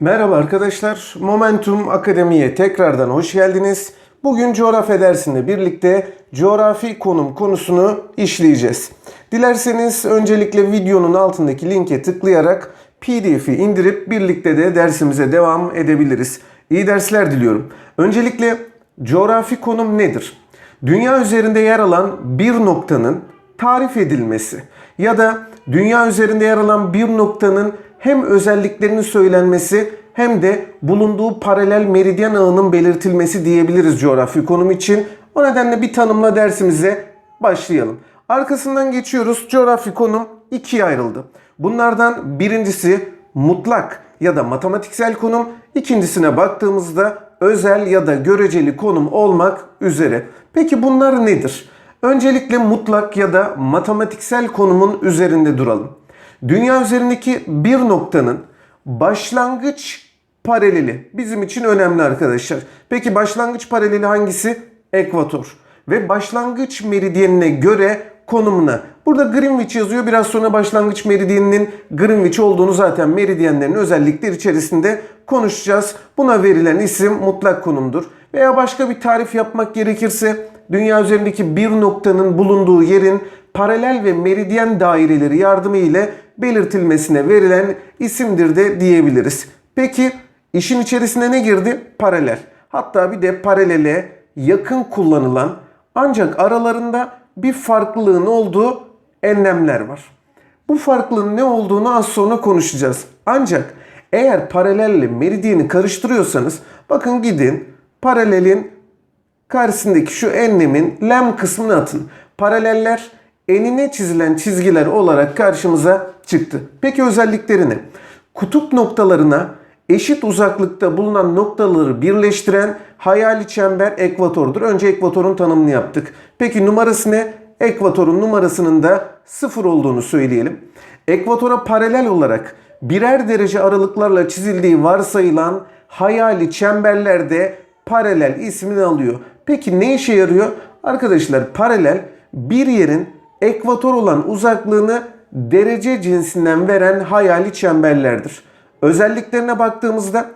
Merhaba arkadaşlar. Momentum Akademi'ye tekrardan hoş geldiniz. Bugün coğrafya dersinde birlikte coğrafi konum konusunu işleyeceğiz. Dilerseniz öncelikle videonun altındaki linke tıklayarak PDF'i indirip birlikte de dersimize devam edebiliriz. İyi dersler diliyorum. Öncelikle coğrafi konum nedir? Dünya üzerinde yer alan bir noktanın tarif edilmesi ya da dünya üzerinde yer alan bir noktanın hem özelliklerinin söylenmesi hem de bulunduğu paralel meridyen ağının belirtilmesi diyebiliriz coğrafi konum için. O nedenle bir tanımla dersimize başlayalım. Arkasından geçiyoruz. Coğrafi konum ikiye ayrıldı. Bunlardan birincisi mutlak ya da matematiksel konum, ikincisine baktığımızda özel ya da göreceli konum olmak üzere. Peki bunlar nedir? Öncelikle mutlak ya da matematiksel konumun üzerinde duralım. Dünya üzerindeki bir noktanın başlangıç paraleli bizim için önemli arkadaşlar. Peki başlangıç paraleli hangisi? Ekvator. Ve başlangıç meridyenine göre konumuna. Burada Greenwich yazıyor. Biraz sonra başlangıç meridyeninin Greenwich olduğunu zaten meridyenlerin özellikleri içerisinde konuşacağız. Buna verilen isim mutlak konumdur. Veya başka bir tarif yapmak gerekirse dünya üzerindeki bir noktanın bulunduğu yerin paralel ve meridyen daireleri yardımı ile belirtilmesine verilen isimdir de diyebiliriz. Peki işin içerisine ne girdi? Paralel. Hatta bir de paralele yakın kullanılan ancak aralarında bir farklılığın olduğu enlemler var. Bu farklılığın ne olduğunu az sonra konuşacağız. Ancak eğer paralelle meridyeni karıştırıyorsanız bakın gidin paralelin karşısındaki şu enlemin lem kısmını atın. Paraleller enine çizilen çizgiler olarak karşımıza çıktı. Peki özellikleri ne? Kutup noktalarına eşit uzaklıkta bulunan noktaları birleştiren hayali çember ekvatordur. Önce ekvatorun tanımını yaptık. Peki numarası ne? Ekvatorun numarasının da sıfır olduğunu söyleyelim. Ekvatora paralel olarak birer derece aralıklarla çizildiği varsayılan hayali çemberlerde paralel ismini alıyor. Peki ne işe yarıyor? Arkadaşlar paralel bir yerin ekvator olan uzaklığını derece cinsinden veren hayali çemberlerdir. Özelliklerine baktığımızda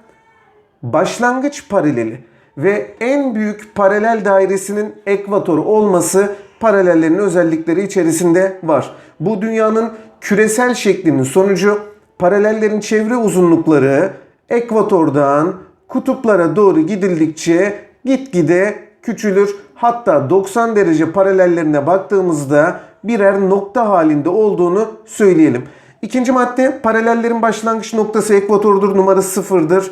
başlangıç paraleli ve en büyük paralel dairesinin ekvatoru olması paralellerin özellikleri içerisinde var. Bu dünyanın küresel şeklinin sonucu paralellerin çevre uzunlukları ekvatordan kutuplara doğru gidildikçe gitgide küçülür. Hatta 90 derece paralellerine baktığımızda birer nokta halinde olduğunu söyleyelim. İkinci madde paralellerin başlangıç noktası ekvatordur. Numarası sıfırdır.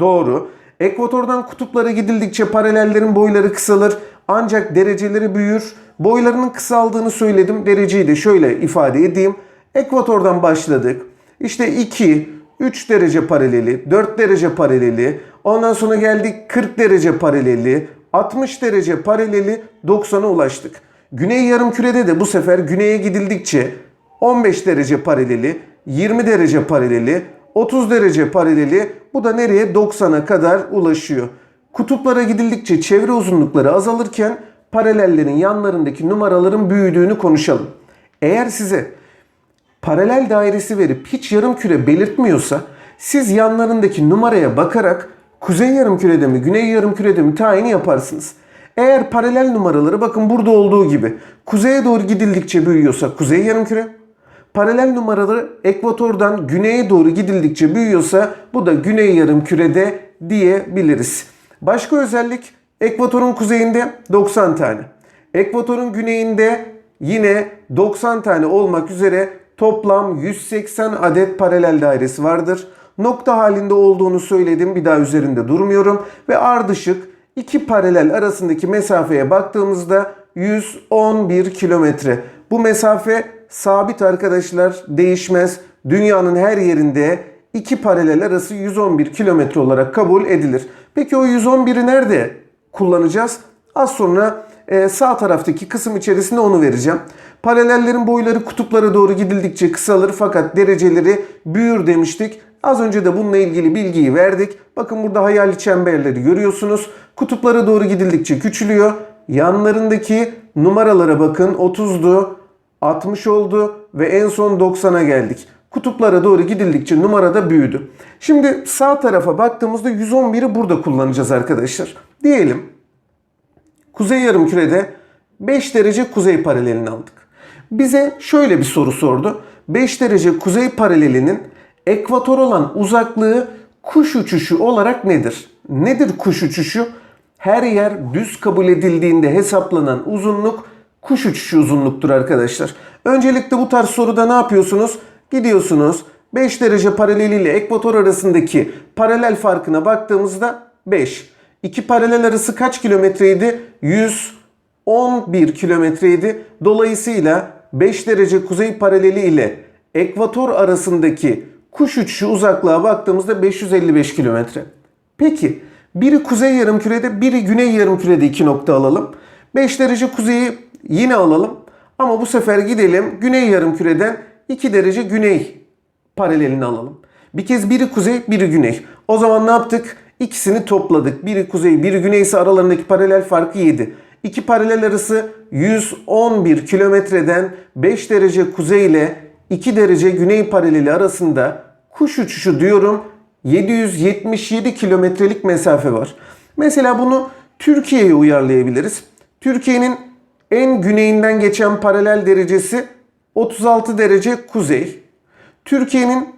Doğru. Ekvatordan kutuplara gidildikçe paralellerin boyları kısalır. Ancak dereceleri büyür. Boylarının kısaldığını söyledim. Dereceyi de şöyle ifade edeyim. Ekvatordan başladık. İşte 2, 3 derece paraleli, 4 derece paraleli. Ondan sonra geldik 40 derece paraleli, 60 derece paraleli 90'a ulaştık. Güney yarımkürede de bu sefer güneye gidildikçe 15 derece paraleli, 20 derece paraleli, 30 derece paraleli bu da nereye 90'a kadar ulaşıyor. Kutuplara gidildikçe çevre uzunlukları azalırken paralellerin yanlarındaki numaraların büyüdüğünü konuşalım. Eğer size paralel dairesi verip hiç yarım küre belirtmiyorsa siz yanlarındaki numaraya bakarak kuzey yarım kürede mi güney yarım kürede mi tayini yaparsınız. Eğer paralel numaraları bakın burada olduğu gibi kuzeye doğru gidildikçe büyüyorsa kuzey yarım küre, paralel numaraları ekvatordan güneye doğru gidildikçe büyüyorsa bu da güney yarım kürede diyebiliriz. Başka özellik ekvatorun kuzeyinde 90 tane. Ekvatorun güneyinde yine 90 tane olmak üzere toplam 180 adet paralel dairesi vardır. Nokta halinde olduğunu söyledim bir daha üzerinde durmuyorum ve ardışık iki paralel arasındaki mesafeye baktığımızda 111 kilometre. Bu mesafe sabit arkadaşlar değişmez. Dünyanın her yerinde iki paralel arası 111 kilometre olarak kabul edilir. Peki o 111'i nerede kullanacağız? Az sonra e, sağ taraftaki kısım içerisinde onu vereceğim. Paralellerin boyları kutuplara doğru gidildikçe kısalır fakat dereceleri büyür demiştik. Az önce de bununla ilgili bilgiyi verdik. Bakın burada hayali çemberleri görüyorsunuz. Kutuplara doğru gidildikçe küçülüyor. Yanlarındaki numaralara bakın 30'du, 60 oldu ve en son 90'a geldik. Kutuplara doğru gidildikçe numara da büyüdü. Şimdi sağ tarafa baktığımızda 111'i burada kullanacağız arkadaşlar. Diyelim Kuzey yarımkürede 5 derece kuzey paralelini aldık. Bize şöyle bir soru sordu. 5 derece kuzey paralelinin ekvator olan uzaklığı kuş uçuşu olarak nedir? Nedir kuş uçuşu? Her yer düz kabul edildiğinde hesaplanan uzunluk kuş uçuşu uzunluktur arkadaşlar. Öncelikle bu tarz soruda ne yapıyorsunuz? Gidiyorsunuz 5 derece paraleliyle ekvator arasındaki paralel farkına baktığımızda 5. İki paralel arası kaç kilometreydi? 111 kilometreydi. Dolayısıyla 5 derece kuzey paraleli ile ekvator arasındaki kuş uçuşu uzaklığa baktığımızda 555 kilometre. Peki biri kuzey yarımkürede biri güney yarımkürede iki nokta alalım. 5 derece kuzeyi yine alalım. Ama bu sefer gidelim güney yarımküreden 2 derece güney paralelini alalım. Bir kez biri kuzey, biri güney. O zaman ne yaptık? İkisini topladık. Biri kuzey, biri güney ise aralarındaki paralel farkı 7. İki paralel arası 111 kilometreden 5 derece kuzey ile 2 derece güney paraleli arasında kuş uçuşu diyorum 777 kilometrelik mesafe var. Mesela bunu Türkiye'ye uyarlayabiliriz. Türkiye'nin en güneyinden geçen paralel derecesi 36 derece kuzey. Türkiye'nin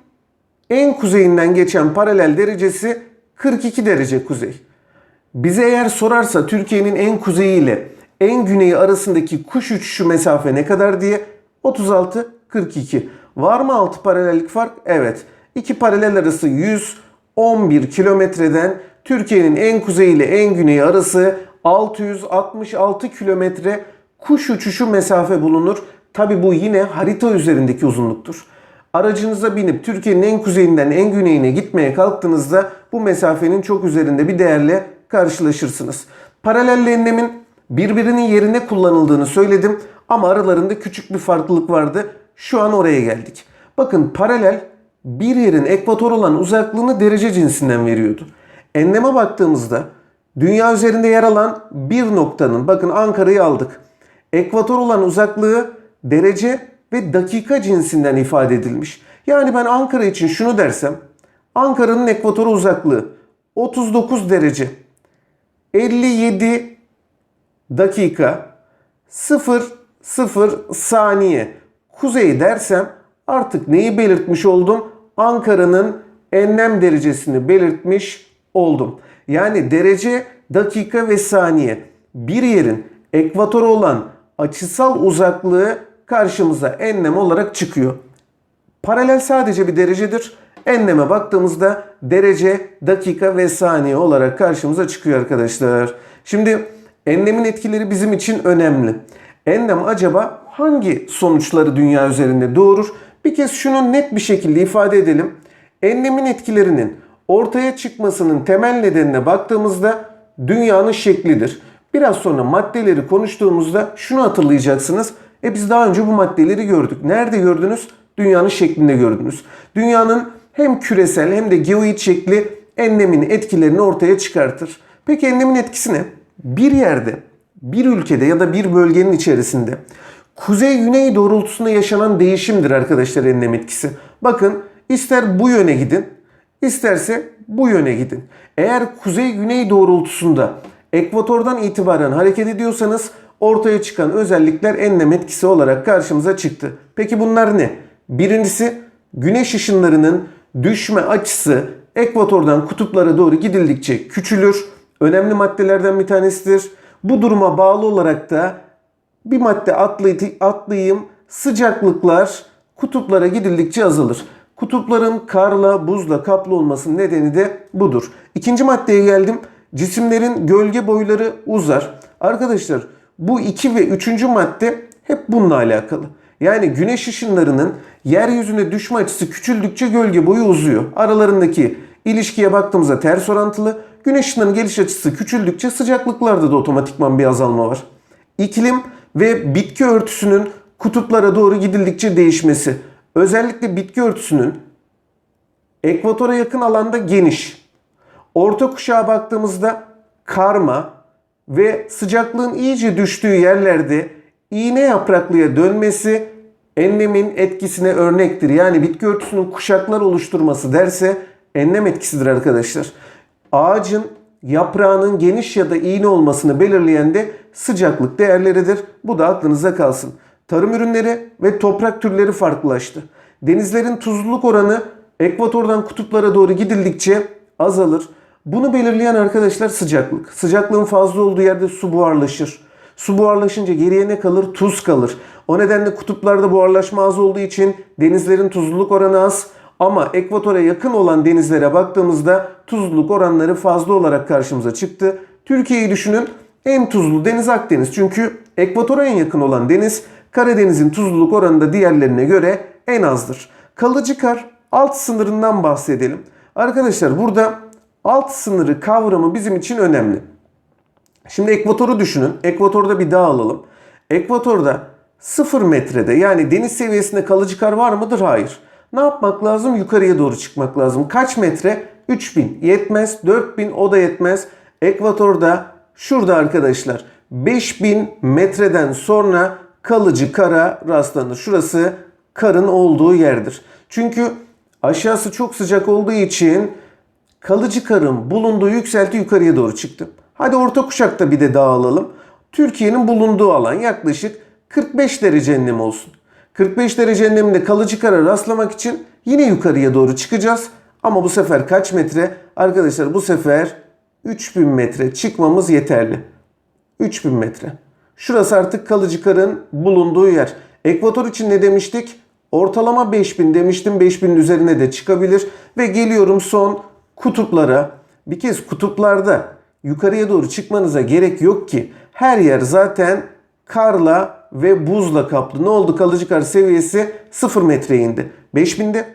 en kuzeyinden geçen paralel derecesi 42 derece kuzey. Bize eğer sorarsa Türkiye'nin en kuzeyi ile en güneyi arasındaki kuş uçuşu mesafe ne kadar diye 36 42. Var mı altı paralellik fark? Evet. İki paralel arası 111 kilometreden Türkiye'nin en kuzeyi ile en güneyi arası 666 kilometre kuş uçuşu mesafe bulunur. Tabi bu yine harita üzerindeki uzunluktur. Aracınıza binip Türkiye'nin en kuzeyinden en güneyine gitmeye kalktığınızda bu mesafenin çok üzerinde bir değerle karşılaşırsınız. Enlemin birbirinin yerine kullanıldığını söyledim ama aralarında küçük bir farklılık vardı. Şu an oraya geldik. Bakın paralel bir yerin ekvator olan uzaklığını derece cinsinden veriyordu. Enleme baktığımızda dünya üzerinde yer alan bir noktanın bakın Ankara'yı aldık. Ekvator olan uzaklığı derece ve dakika cinsinden ifade edilmiş. Yani ben Ankara için şunu dersem Ankara'nın ekvatora uzaklığı 39 derece 57 dakika 0 0 saniye kuzey dersem artık neyi belirtmiş oldum? Ankara'nın enlem derecesini belirtmiş oldum. Yani derece, dakika ve saniye bir yerin ekvatora olan açısal uzaklığı karşımıza enlem olarak çıkıyor. Paralel sadece bir derecedir. Enleme baktığımızda derece, dakika ve saniye olarak karşımıza çıkıyor arkadaşlar. Şimdi enlemin etkileri bizim için önemli. Enlem acaba hangi sonuçları dünya üzerinde doğurur? Bir kez şunu net bir şekilde ifade edelim. Enlemin etkilerinin ortaya çıkmasının temel nedenine baktığımızda dünyanın şeklidir. Biraz sonra maddeleri konuştuğumuzda şunu hatırlayacaksınız. E biz daha önce bu maddeleri gördük. Nerede gördünüz? Dünyanın şeklinde gördünüz. Dünyanın hem küresel hem de geoid şekli enlemin etkilerini ortaya çıkartır. Peki enlemin etkisi ne? Bir yerde, bir ülkede ya da bir bölgenin içerisinde kuzey-güney doğrultusunda yaşanan değişimdir arkadaşlar enlem etkisi. Bakın ister bu yöne gidin, isterse bu yöne gidin. Eğer kuzey-güney doğrultusunda ekvatordan itibaren hareket ediyorsanız ortaya çıkan özellikler enlem etkisi olarak karşımıza çıktı. Peki bunlar ne? Birincisi güneş ışınlarının düşme açısı ekvatordan kutuplara doğru gidildikçe küçülür. Önemli maddelerden bir tanesidir. Bu duruma bağlı olarak da bir madde atlayayım sıcaklıklar kutuplara gidildikçe azalır. Kutupların karla, buzla kaplı olmasının nedeni de budur. İkinci maddeye geldim. Cisimlerin gölge boyları uzar. Arkadaşlar bu iki ve üçüncü madde hep bununla alakalı. Yani güneş ışınlarının yeryüzüne düşme açısı küçüldükçe gölge boyu uzuyor. Aralarındaki ilişkiye baktığımızda ters orantılı. Güneş ışınlarının geliş açısı küçüldükçe sıcaklıklarda da otomatikman bir azalma var. İklim ve bitki örtüsünün kutuplara doğru gidildikçe değişmesi. Özellikle bitki örtüsünün ekvatora yakın alanda geniş. Orta kuşağa baktığımızda karma, ve sıcaklığın iyice düştüğü yerlerde iğne yapraklıya dönmesi enlemin etkisine örnektir. Yani bitki örtüsünün kuşaklar oluşturması derse enlem etkisidir arkadaşlar. Ağacın yaprağının geniş ya da iğne olmasını belirleyen de sıcaklık değerleridir. Bu da aklınıza kalsın. Tarım ürünleri ve toprak türleri farklılaştı. Denizlerin tuzluluk oranı ekvatordan kutuplara doğru gidildikçe azalır. Bunu belirleyen arkadaşlar sıcaklık. Sıcaklığın fazla olduğu yerde su buharlaşır. Su buharlaşınca geriye ne kalır? Tuz kalır. O nedenle kutuplarda buharlaşma az olduğu için denizlerin tuzluluk oranı az. Ama ekvatora yakın olan denizlere baktığımızda tuzluluk oranları fazla olarak karşımıza çıktı. Türkiye'yi düşünün. En tuzlu deniz Akdeniz. Çünkü ekvatora en yakın olan deniz Karadeniz'in tuzluluk oranı da diğerlerine göre en azdır. Kalıcı kar alt sınırından bahsedelim. Arkadaşlar burada alt sınırı kavramı bizim için önemli. Şimdi ekvatoru düşünün. Ekvatorda bir dağ alalım. Ekvatorda 0 metrede yani deniz seviyesinde kalıcı kar var mıdır? Hayır. Ne yapmak lazım? Yukarıya doğru çıkmak lazım. Kaç metre? 3000 yetmez. 4000 o da yetmez. Ekvatorda şurada arkadaşlar 5000 metreden sonra kalıcı kara rastlanır. Şurası karın olduğu yerdir. Çünkü aşağısı çok sıcak olduğu için kalıcı karın bulunduğu yükselti yukarıya doğru çıktı. Hadi orta kuşakta bir de dağılalım. Türkiye'nin bulunduğu alan yaklaşık 45 derece enlem olsun. 45 derece enleminde kalıcı kara rastlamak için yine yukarıya doğru çıkacağız. Ama bu sefer kaç metre? Arkadaşlar bu sefer 3000 metre çıkmamız yeterli. 3000 metre. Şurası artık kalıcı karın bulunduğu yer. Ekvator için ne demiştik? Ortalama 5000 demiştim. 5000'in üzerine de çıkabilir. Ve geliyorum son kutuplara. Bir kez kutuplarda yukarıya doğru çıkmanıza gerek yok ki. Her yer zaten karla ve buzla kaplı. Ne oldu? Kalıcı kar seviyesi 0 metreye indi. 5000'de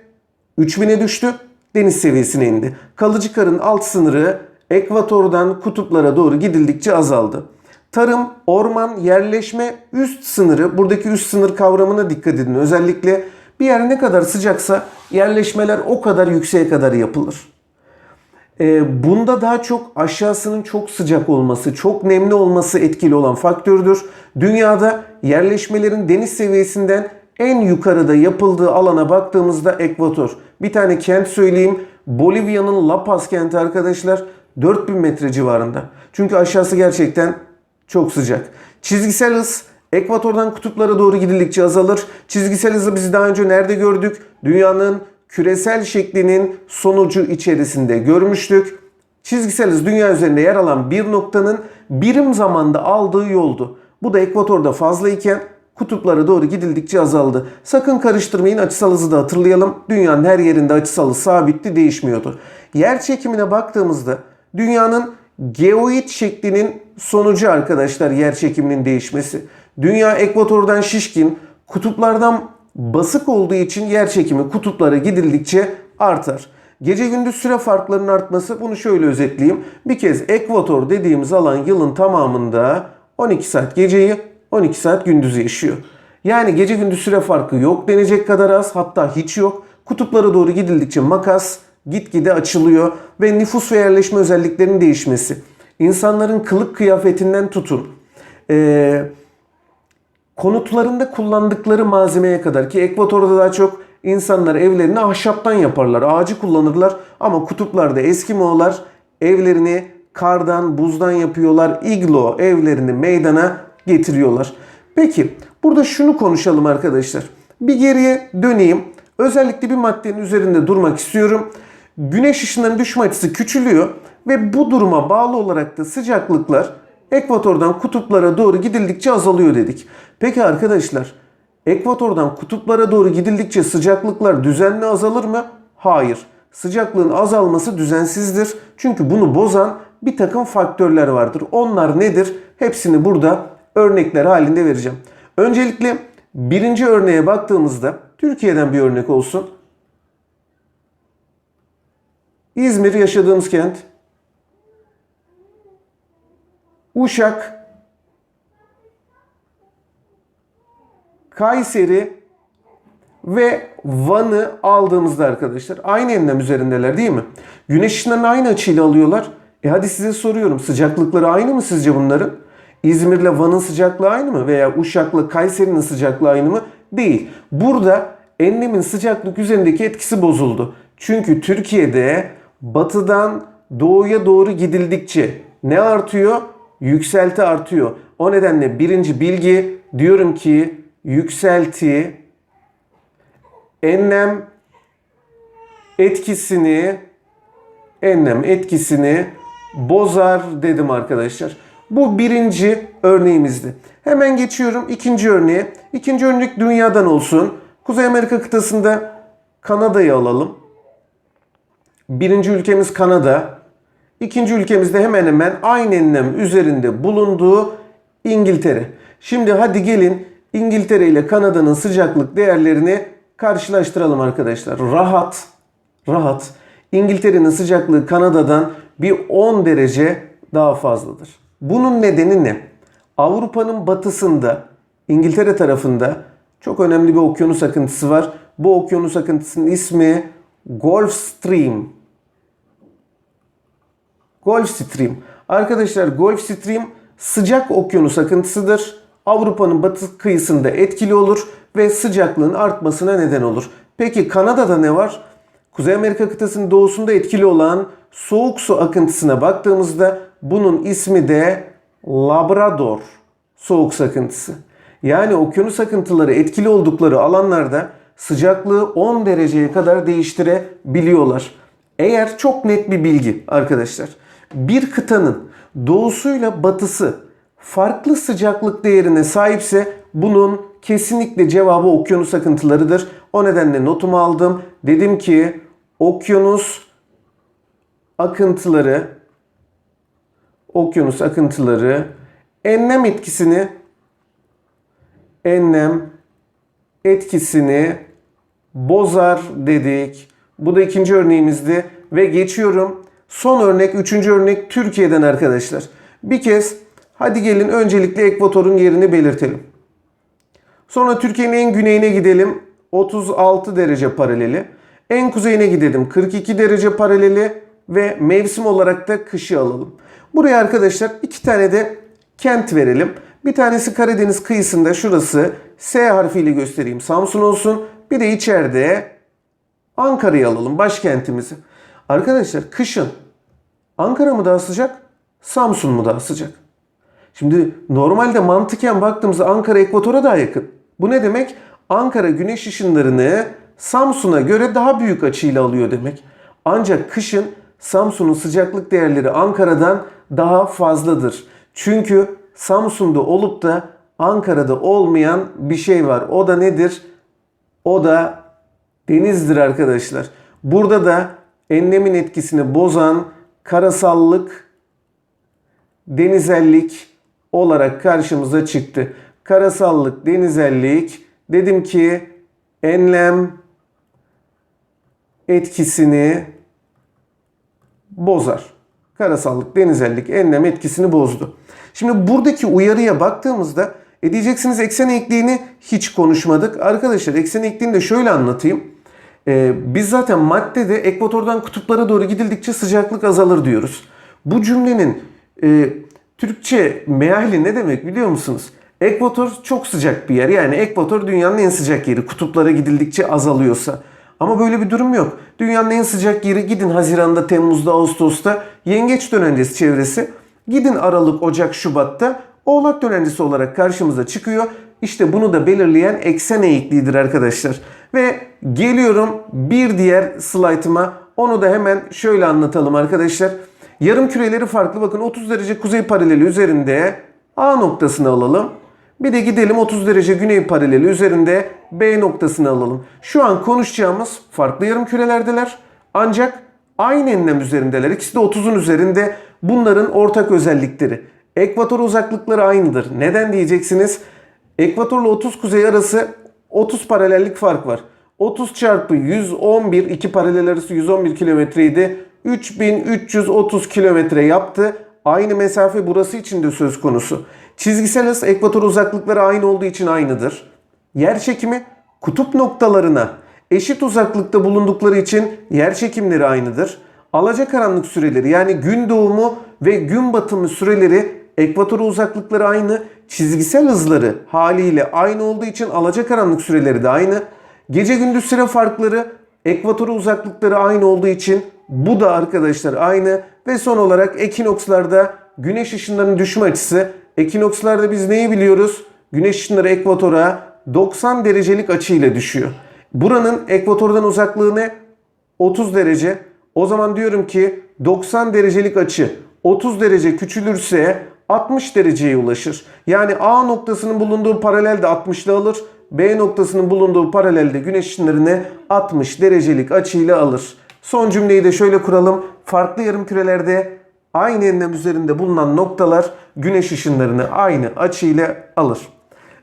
3000'e düştü. Deniz seviyesine indi. Kalıcı karın alt sınırı ekvatordan kutuplara doğru gidildikçe azaldı. Tarım, orman, yerleşme üst sınırı, buradaki üst sınır kavramına dikkat edin. Özellikle bir yer ne kadar sıcaksa yerleşmeler o kadar yükseğe kadar yapılır. Ee, bunda daha çok aşağısının çok sıcak olması, çok nemli olması etkili olan faktördür. Dünyada yerleşmelerin deniz seviyesinden en yukarıda yapıldığı alana baktığımızda ekvator. Bir tane kent söyleyeyim. Bolivya'nın La Paz kenti arkadaşlar 4000 metre civarında. Çünkü aşağısı gerçekten çok sıcak. Çizgisel hız ekvatordan kutuplara doğru gidildikçe azalır. Çizgisel hızı biz daha önce nerede gördük? Dünyanın küresel şeklinin sonucu içerisinde görmüştük. Çizgisel hız dünya üzerinde yer alan bir noktanın birim zamanda aldığı yoldu. Bu da ekvatorda fazla iken kutuplara doğru gidildikçe azaldı. Sakın karıştırmayın açısal hızı da hatırlayalım. Dünyanın her yerinde açısal hız sabitti değişmiyordu. Yer çekimine baktığımızda dünyanın geoid şeklinin sonucu arkadaşlar yer çekiminin değişmesi. Dünya ekvatordan şişkin, kutuplardan basık olduğu için yer çekimi kutuplara gidildikçe artar. Gece gündüz süre farklarının artması bunu şöyle özetleyeyim. Bir kez ekvator dediğimiz alan yılın tamamında 12 saat geceyi 12 saat gündüzü yaşıyor. Yani gece gündüz süre farkı yok denecek kadar az hatta hiç yok. Kutuplara doğru gidildikçe makas gitgide açılıyor ve nüfus ve yerleşme özelliklerinin değişmesi. İnsanların kılık kıyafetinden tutun. Ee, konutlarında kullandıkları malzemeye kadar ki ekvatorda daha çok insanlar evlerini ahşaptan yaparlar. Ağacı kullanırlar ama kutuplarda Eskimoğullar evlerini kardan, buzdan yapıyorlar. Iglo evlerini meydana getiriyorlar. Peki burada şunu konuşalım arkadaşlar. Bir geriye döneyim. Özellikle bir maddenin üzerinde durmak istiyorum. Güneş ışınlarının düşme açısı küçülüyor ve bu duruma bağlı olarak da sıcaklıklar ekvatordan kutuplara doğru gidildikçe azalıyor dedik. Peki arkadaşlar ekvatordan kutuplara doğru gidildikçe sıcaklıklar düzenli azalır mı? Hayır. Sıcaklığın azalması düzensizdir. Çünkü bunu bozan bir takım faktörler vardır. Onlar nedir? Hepsini burada örnekler halinde vereceğim. Öncelikle birinci örneğe baktığımızda Türkiye'den bir örnek olsun. İzmir yaşadığımız kent. Uşak, Kayseri ve Van'ı aldığımızda arkadaşlar aynı enlem üzerindeler değil mi? Güneş ışınlarını aynı açıyla alıyorlar. E hadi size soruyorum sıcaklıkları aynı mı sizce bunların? İzmir'le Van'ın sıcaklığı aynı mı? Veya Uşak'la Kayseri'nin sıcaklığı aynı mı? Değil. Burada enlemin sıcaklık üzerindeki etkisi bozuldu. Çünkü Türkiye'de batıdan doğuya doğru gidildikçe ne artıyor? Yükselti artıyor. O nedenle birinci bilgi diyorum ki yükselti enlem etkisini enlem etkisini bozar dedim arkadaşlar. Bu birinci örneğimizdi. Hemen geçiyorum ikinci örneğe. İkinci örnek dünyadan olsun. Kuzey Amerika kıtasında Kanada'yı alalım. Birinci ülkemiz Kanada. İkinci ülkemizde hemen hemen aynı enlem üzerinde bulunduğu İngiltere. Şimdi hadi gelin İngiltere ile Kanada'nın sıcaklık değerlerini karşılaştıralım arkadaşlar. Rahat, rahat. İngiltere'nin sıcaklığı Kanada'dan bir 10 derece daha fazladır. Bunun nedeni ne? Avrupa'nın batısında, İngiltere tarafında çok önemli bir okyanus akıntısı var. Bu okyanus akıntısının ismi Gulf Stream. Gulf Stream. Arkadaşlar Gulf Stream sıcak okyanus akıntısıdır. Avrupa'nın batı kıyısında etkili olur ve sıcaklığın artmasına neden olur. Peki Kanada'da ne var? Kuzey Amerika kıtasının doğusunda etkili olan soğuk su akıntısına baktığımızda bunun ismi de Labrador soğuk akıntısı. Yani okyanus akıntıları etkili oldukları alanlarda sıcaklığı 10 dereceye kadar değiştirebiliyorlar. Eğer çok net bir bilgi arkadaşlar. Bir kıtanın doğusuyla batısı farklı sıcaklık değerine sahipse bunun kesinlikle cevabı okyanus akıntılarıdır. O nedenle notumu aldım. Dedim ki okyanus akıntıları okyanus akıntıları enlem etkisini enlem etkisini bozar dedik. Bu da ikinci örneğimizdi ve geçiyorum. Son örnek, üçüncü örnek Türkiye'den arkadaşlar. Bir kez hadi gelin öncelikle ekvatorun yerini belirtelim. Sonra Türkiye'nin en güneyine gidelim. 36 derece paraleli. En kuzeyine gidelim. 42 derece paraleli ve mevsim olarak da kışı alalım. Buraya arkadaşlar iki tane de kent verelim. Bir tanesi Karadeniz kıyısında şurası S harfiyle göstereyim. Samsun olsun. Bir de içeride Ankara'yı alalım başkentimizi. Arkadaşlar kışın Ankara mı daha sıcak? Samsun mu daha sıcak? Şimdi normalde mantıken baktığımızda Ankara ekvatora daha yakın. Bu ne demek? Ankara güneş ışınlarını Samsun'a göre daha büyük açıyla alıyor demek. Ancak kışın Samsun'un sıcaklık değerleri Ankara'dan daha fazladır. Çünkü Samsun'da olup da Ankara'da olmayan bir şey var. O da nedir? O da denizdir arkadaşlar. Burada da enlemin etkisini bozan karasallık, denizellik olarak karşımıza çıktı. Karasallık, denizellik dedim ki enlem etkisini bozar. Karasallık, denizellik, enlem etkisini bozdu. Şimdi buradaki uyarıya baktığımızda e diyeceksiniz eksen eğikliğini hiç konuşmadık. Arkadaşlar eksen eğikliğini de şöyle anlatayım. Ee, biz zaten maddede ekvatordan kutuplara doğru gidildikçe sıcaklık azalır diyoruz. Bu cümlenin e, Türkçe meali ne demek biliyor musunuz? Ekvator çok sıcak bir yer. Yani ekvator dünyanın en sıcak yeri. Kutuplara gidildikçe azalıyorsa. Ama böyle bir durum yok. Dünyanın en sıcak yeri gidin Haziran'da, Temmuz'da, Ağustos'ta yengeç dönencesi çevresi. Gidin Aralık, Ocak, Şubat'ta Oğlak dönencesi olarak karşımıza çıkıyor. İşte bunu da belirleyen eksen eğikliğidir arkadaşlar. Ve geliyorum bir diğer slaytıma. Onu da hemen şöyle anlatalım arkadaşlar. Yarım küreleri farklı. Bakın 30 derece kuzey paraleli üzerinde A noktasını alalım. Bir de gidelim 30 derece güney paraleli üzerinde B noktasını alalım. Şu an konuşacağımız farklı yarım kürelerdeler. Ancak aynı enlem üzerindeler. İkisi de 30'un üzerinde. Bunların ortak özellikleri. Ekvator uzaklıkları aynıdır. Neden diyeceksiniz? Ekvatorla 30 kuzey arası 30 paralellik fark var. 30 çarpı 111 iki paralel arası 111 kilometreydi. 3330 kilometre yaptı. Aynı mesafe burası için de söz konusu. Çizgisel hız ekvator uzaklıkları aynı olduğu için aynıdır. Yer çekimi kutup noktalarına eşit uzaklıkta bulundukları için yer çekimleri aynıdır. alacakaranlık süreleri yani gün doğumu ve gün batımı süreleri ekvatora uzaklıkları aynı, çizgisel hızları haliyle aynı olduğu için alacakaranlık süreleri de aynı. Gece gündüz süre farkları ekvatora uzaklıkları aynı olduğu için bu da arkadaşlar aynı ve son olarak ekinokslarda güneş ışınlarının düşme açısı. Ekinokslarda biz neyi biliyoruz? Güneş ışınları ekvatora 90 derecelik açıyla düşüyor. Buranın ekvatordan uzaklığı ne? 30 derece. O zaman diyorum ki 90 derecelik açı 30 derece küçülürse 60 dereceye ulaşır. Yani A noktasının bulunduğu paralelde 60'lı alır. B noktasının bulunduğu paralelde güneş ışınlarını 60 derecelik açıyla alır. Son cümleyi de şöyle kuralım. Farklı yarım kürelerde aynı enlem üzerinde bulunan noktalar güneş ışınlarını aynı açıyla alır.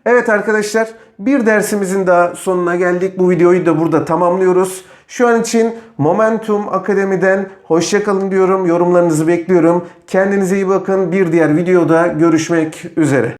Evet arkadaşlar bir dersimizin daha sonuna geldik. Bu videoyu da burada tamamlıyoruz. Şu an için Momentum Akademi'den hoşçakalın diyorum. Yorumlarınızı bekliyorum. Kendinize iyi bakın. Bir diğer videoda görüşmek üzere.